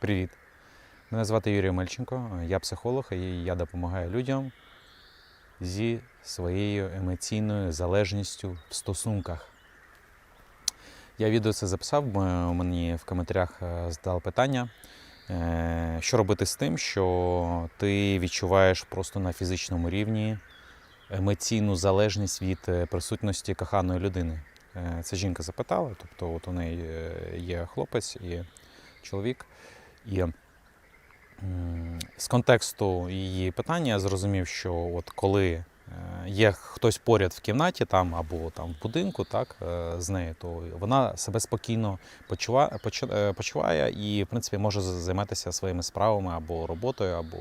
Привіт. Мене звати Юрій Мельченко, я психолог і я допомагаю людям зі своєю емоційною залежністю в стосунках. Я відео це записав, мені в коментарях е, задали питання, е, що робити з тим, що ти відчуваєш просто на фізичному рівні емоційну залежність від е, присутності коханої людини. Це жінка запитала, тобто от у неї є хлопець і чоловік. І з контексту її питання я зрозумів, що от коли е, є хтось поряд в кімнаті там або там в будинку, так е, з нею, то вона себе спокійно почуває, почуває і, в принципі, може займатися своїми справами або роботою, або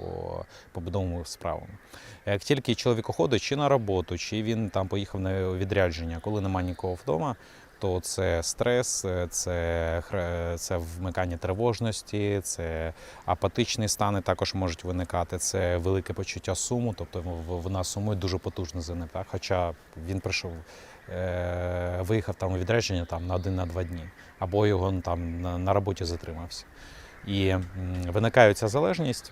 побудовими справами. Як тільки чоловік уходить чи на роботу, чи він там поїхав на відрядження, коли немає нікого вдома, то це стрес, це, це вмикання тривожності, це апатичні стани також можуть виникати, це велике почуття суму, тобто вона сумує дуже потужно за ним. Хоча він прийшов, е, виїхав там у відрядження там, на один на два дні, або його ну, там на роботі затримався. І виникає ця залежність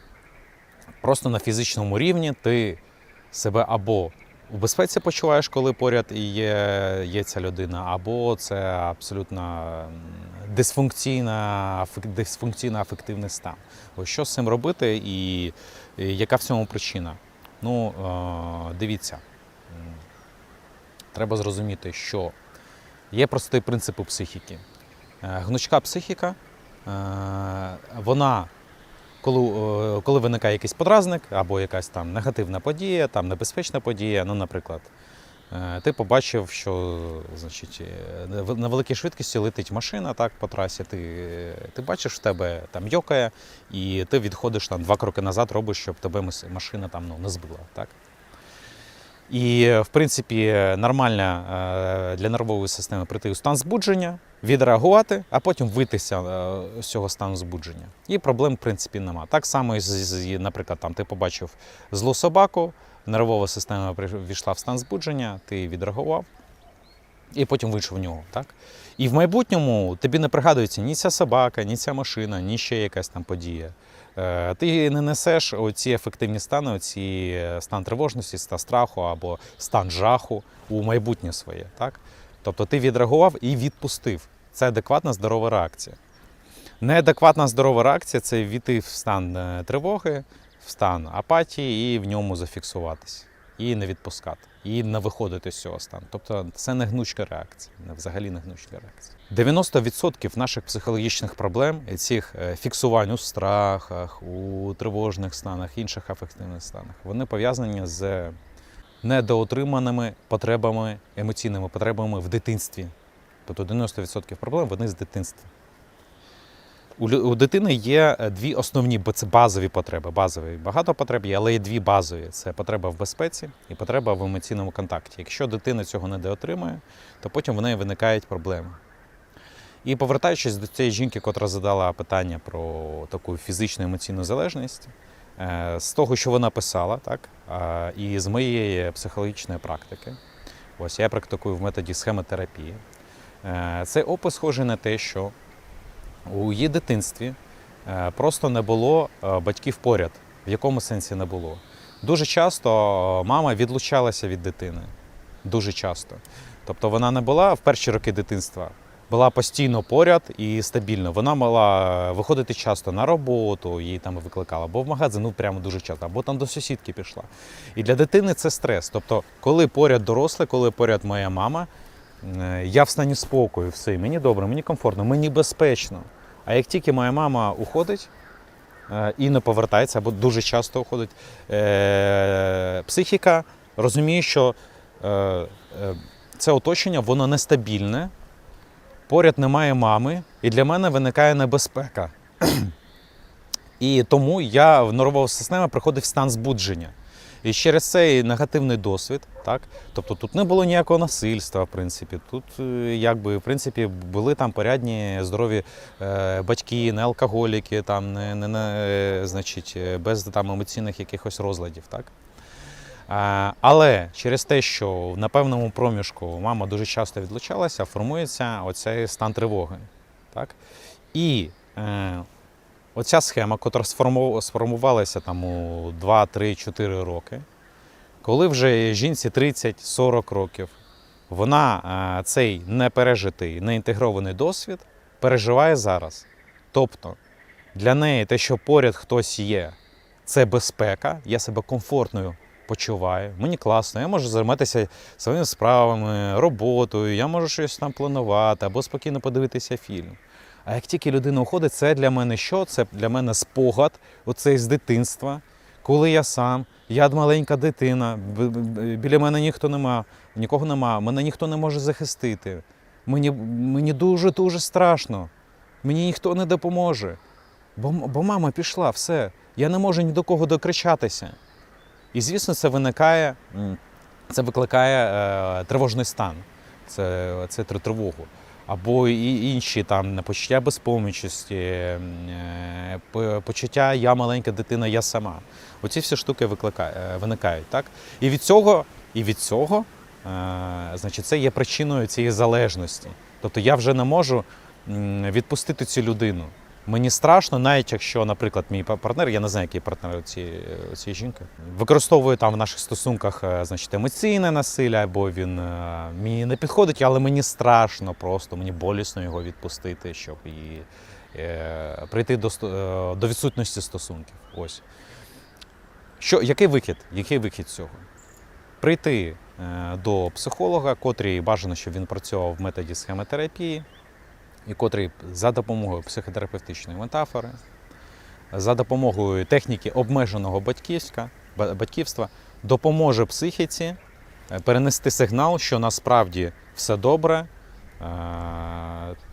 просто на фізичному рівні ти себе або у безпеці почуваєш, коли поряд є, є ця людина, або це абсолютно дисфункційна, дисфункційно афективний стан. Ось що з цим робити і, і яка в цьому причина? Ну, е, дивіться, треба зрозуміти, що є простий принцип психіки. Е, Гнучка психіка, е, вона коли, е, коли виникає якийсь подразник або якась там негативна подія, там небезпечна подія, ну, наприклад, е, ти побачив, що значить, е, на великій швидкості летить машина так, по трасі, ти, ти бачиш в тебе там йокає, і ти відходиш там, два кроки назад, робиш, щоб тебе машина там, ну, не збила. Так? І, в принципі, нормально е, для нервової системи прийти у стан збудження, відреагувати, а потім витися е, з цього стану збудження. І проблем, в принципі, нема. Так само, наприклад, там ти побачив злу собаку, нервова система війшла в стан збудження, ти відреагував. І потім вийшов в нього, так? І в майбутньому тобі не пригадується ні ця собака, ні ця машина, ні ще якась там подія. Е, Ти не несеш оці ефективні стани, оці е, стан тривожності, стан страху або стан жаху у майбутнє своє. Так? Тобто ти відреагував і відпустив. Це адекватна здорова реакція. Неадекватна здорова реакція це війти в стан е, тривоги, в стан апатії і в ньому зафіксуватись. І не відпускати, і не виходити з цього стану. Тобто це не гнучка реакція, взагалі не гнучка реакція. 90% наших психологічних проблем, цих е, фіксувань у страхах, у тривожних станах, інших афективних станах, вони пов'язані з недоотриманими потребами, емоційними потребами в дитинстві. Тобто 90% проблем вони з дитинства. У, дитини є е, дві основні бо це базові потреби. Базові багато потреб є, але є дві базові: це потреба в безпеці і потреба в емоційному контакті. Якщо дитина цього не доотримує, то потім в неї виникають проблеми. І повертаючись до цієї жінки, котра задала питання про таку фізичну емоційну залежність, е, з того, що вона писала, так, і з моєї психологічної практики, ось я практикую в методі схемотерапії. Е, Цей опис схожий на те, що у її дитинстві е, просто не було е, батьків поряд. В якому сенсі не було? Дуже часто е, мама відлучалася від дитини. Дуже часто. Тобто вона не була в перші роки дитинства, була постійно поряд і стабільно. Вона мала виходити часто на роботу, її там викликала, або в магазин, ну прямо дуже часто, або там до сусідки пішла. І для дитини це стрес. Тобто, коли поряд дорослий, коли поряд моя мама, я в стані спокою, все, мені добре, мені комфортно, мені безпечно. А як тільки моя мама уходить е, і не повертається, або дуже часто уходить, е, психіка розуміє, що е, це оточення, воно нестабільне, поряд немає мами, і для мене виникає небезпека. І тому я в нервова система приходить в стан збудження. І через цей негативний досвід, так, тобто тут не було ніякого насильства, в принципі. Тут е, якби в принципі були там порядні здорові е, батьки, не алкоголіки, там не, не, не е, значить, без там емоційних якихось розладів. Так? Але через те, що на певному проміжку мама дуже часто відлучалася, формується оцей стан тривоги. Так? І Оця схема, яка сформувалася там у 2, 3, 4 роки, коли вже жінці 30-40 років, вона е, цей непережитий, неінтегрований досвід переживає зараз. Тобто для неї те, що поряд хтось є, це безпека, я себе комфортною почуваю, мені класно, я можу займатися своїми справами, роботою, я можу щось там планувати або спокійно подивитися фільм. А як тільки людина уходить, це для мене що? Це для мене спогад, оцей з дитинства, коли я сам, я маленька дитина, біля мене ніхто нема, нікого нема, мене ніхто не може захистити. Мені, мені дуже-дуже страшно. Мені ніхто не допоможе. Бо, бо мама пішла, все. Я не можу ні до кого докричатися. І, звісно, це виникає, це викликає е, тривожний стан, це, це тривогу. Або і інші там почуття безпомічості, м, е, по- почуття я маленька дитина, я сама. Оці всі штуки викликає, е, виникають. Так? І від цього, і від цього е, значить, це є причиною цієї залежності. Тобто я вже не можу відпустити цю людину. Мені страшно, навіть якщо, наприклад, мій партнер, я не знаю, який партнер у цієї, жінки, використовує там в наших стосунках е, значить, емоційне насилля, або він е, мені не підходить, але мені страшно просто, мені болісно його відпустити, щоб і, е, прийти до, е, до відсутності стосунків. Ось. Що, який вихід? Який вихід цього? Прийти до психолога, котрий бажано, щоб він працював в методі схемотерапії, і котрий за допомогою психотерапевтичної метафори, за допомогою техніки обмеженого батьківська, батьківства допоможе психіці е, перенести сигнал, що насправді все добре,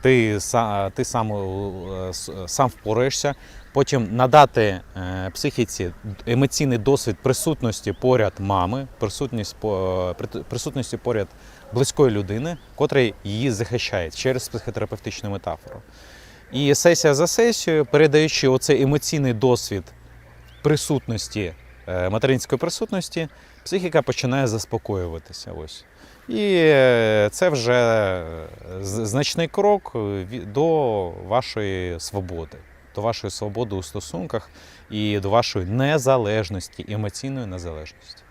ти, са- ти сам, е, сам впораєшся, потім надати е, психіці емоційний досвід присутності поряд мами, присутність, присутності поряд близької людини, котрий її захищає через психотерапевтичну метафору. І сесія за сесією, передаючи оцей емоційний досвід присутності, е, материнської присутності, психіка починає заспокоюватися. Ось. І е, це вже е, значний крок е, до вашої свободи, до вашої свободи у стосунках і до вашої незалежності, емоційної незалежності.